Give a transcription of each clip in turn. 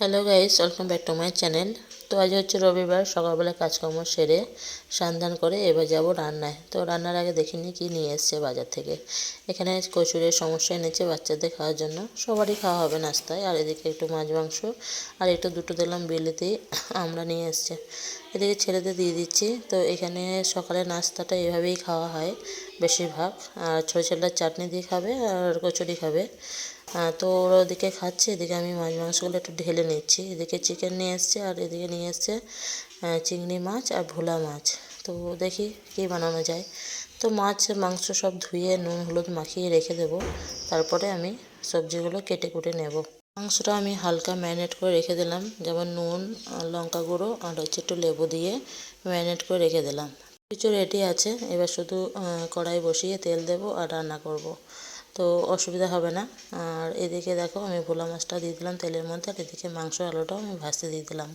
Hello guys welcome back to my channel তো আজ হচ্ছে রবিবার, সকালবেলা কাজকর্ম সেরে স্নান করে এবার যাব রান্নায়। তো রান্নার আগে দেখিনি কী নিয়ে এসছে বাজার থেকে। এখানে কচুরের সমস্যা এনেছে বাচ্চাদের খাওয়ার জন্য। সবারই খাওয়া হবে নাস্তায়। আর এদিকে একটু মাছ মাংস আর একটু দুটো দিলাম বিলিতে আমরা নিয়ে এসছে। এদিকে ছেলেদের দিয়ে দিচ্ছি। তো এখানে সকালে নাস্তাটা এভাবেই খাওয়া হয় বেশিরভাগ। আর ছোটো ছেলেটা চাটনি দিয়ে খাবে আর কচুরি খাবে। তো ওরা ওদিকে খাচ্ছে, এদিকে আমি মাছ মাংসগুলো একটু ঢেলে নিচ্ছি। এদিকে চিকেন নিয়ে এসছে আর এদিকে নিয়ে এসছে চিংড়ি মাছ আর ভোলা মাছ। তো দেখি কী বানানো যায়। তো মাছ, মাংস সব ধুয়ে নুন, হলুদ মাখিয়ে রেখে দেবো। তারপরে আমি সবজিগুলো কেটে কুটে নেব। মাংসটা আমি হালকা ম্যারিনেট করে রেখে দিলাম। যেমন নুন, লঙ্কা গুঁড়ো আর হচ্ছে একটু লেবু দিয়ে ম্যারিনেট করে রেখে দিলাম। কিছু রেডি আছে, এবার শুধু কড়াই বসিয়ে তেল দেবো আর রান্না করব। তো অসুবিধা হবে না। আর এদিকে দেখো আমি ভোলা মাছটা দিয়ে দিলাম তেলের মধ্যে, আর এদিকে মাংস আলুটাও আমি ভাজতে দিয়ে দিলাম।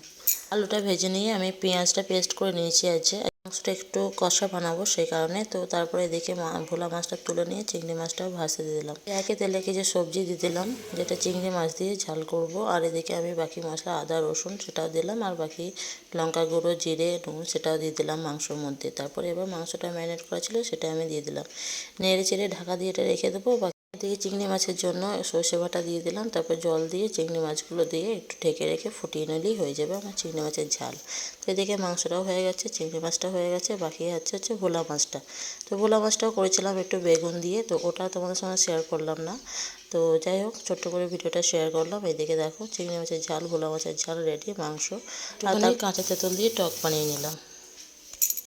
আলুটা ভেজে নিয়ে আমি পেঁয়াজটা পেস্ট করে নিয়েছি আছে মাংসটা একটু কষা বানাবো সেই কারণে। তো তারপরে এদিকে ভোলা মাছটা তুলে নিয়ে চিংড়ি মাছটাও দিয়ে দিলাম। একে তেলে যে সবজি দিয়ে দিলাম, যেটা চিংড়ি মাছ দিয়ে ঝাল করব। আর এদিকে আমি বাকি মশলা আদা, রসুন সেটাও দিলাম, আর বাকি লঙ্কা গুঁড়ো, জিরে, নুন সেটাও দিয়ে দিলাম মাংসর মধ্যে। তারপরে এবার মাংসটা ম্যারিনেট করা ছিল সেটা আমি দিয়ে দিলাম। নেড়ে চেড়ে ঢাকা দিয়ে এটা রেখে দেবো দিয়ে চিংড়ি মাছের জন্য সর্ষে বাটা দিয়ে দিলাম, তারপর জল দিয়ে চিংড়ি মাছগুলো দিয়ে একটু ঢেকে রেখে ফুটিয়ে নিলেই হয়ে যাবে আমার চিংড়ি মাছের ঝাল। তো এদিকে মাংসটাও হয়ে গেছে, চিংড়ি মাছটা হয়ে গেছে, বাকি আছে হচ্ছে ভোলা মাছটা। তো ভোলা মাছটাও করেছিলাম একটু বেগুন দিয়ে, তো ওটা তোমাদের সঙ্গে শেয়ার করলাম না। তো যাই হোক, ছোট্ট করে ভিডিওটা শেয়ার করলাম, এদিকে দেখো চিংড়ি মাছের ঝাল, ভোলা মাছের ঝাল, রেডি মাংস। আর কাঁচা তেঁতুল দিয়ে টক বানিয়ে নিলাম।